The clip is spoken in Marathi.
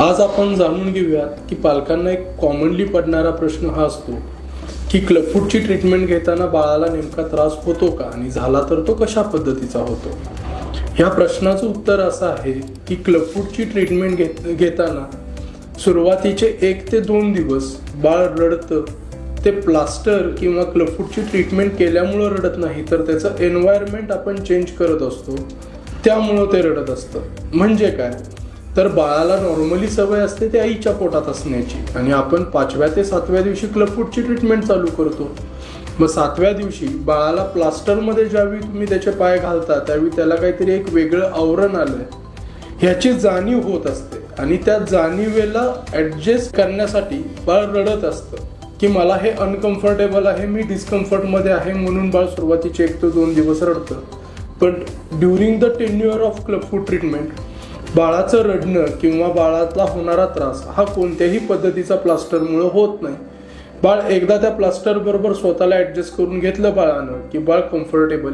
आज आपण जाणून घेऊयात की पालकांना एक कॉमनली पडणारा प्रश्न हा असतो की क्लबफूटची ट्रीटमेंट घेताना बाळाला नेमका त्रास होतो का आणि झाला तर तो कशा पद्धतीचा होतो? ह्या प्रश्नाचं उत्तर असं आहे की क्लबफूटची ट्रीटमेंट घेत घेताना सुरुवातीचे एक ते दोन दिवस बाळ रडतं ते प्लास्टर किंवा क्लबफूटची ट्रीटमेंट केल्यामुळं रडत नाही तर त्याचं एन्व्हायरमेंट आपण चेंज करत असतो त्यामुळं ते रडत असतं. म्हणजे काय? तर बाळाला नॉर्मली सवय असते ते आईच्या पोटात असण्याची. आणि आपण पाचव्या ते सातव्या दिवशी क्लबफूटची ट्रीटमेंट चालू करतो. मग सातव्या दिवशी बाळाला प्लास्टरमध्ये ज्यावेळी तुम्ही त्याचे पाय घालता त्यावेळी त्याला काहीतरी एक वेगळं आवरण आलंय. ह्याची जाणीव होत असते. आणि त्या जाणीवेला ॲडजस्ट करण्यासाठी बाळ रडत असतं. की मला हे अनकम्फर्टेबल आहे मी डिस्कम्फर्टमध्ये आहे म्हणून बाळ सुरुवातीचे एक ते दोन दिवस रडतं. पण during the tenure of club food treatment बाळाचं रडणं किंवा बाळातला होणारा त्रास हा कोणत्याही पद्धतीचा प्लास्टरमुळे होत नाही. बाळ एकदा त्या प्लास्टर बरोबर स्वतःला ऍडजस्ट करून घेतलं बाळानं की बाळ कम्फर्टेबल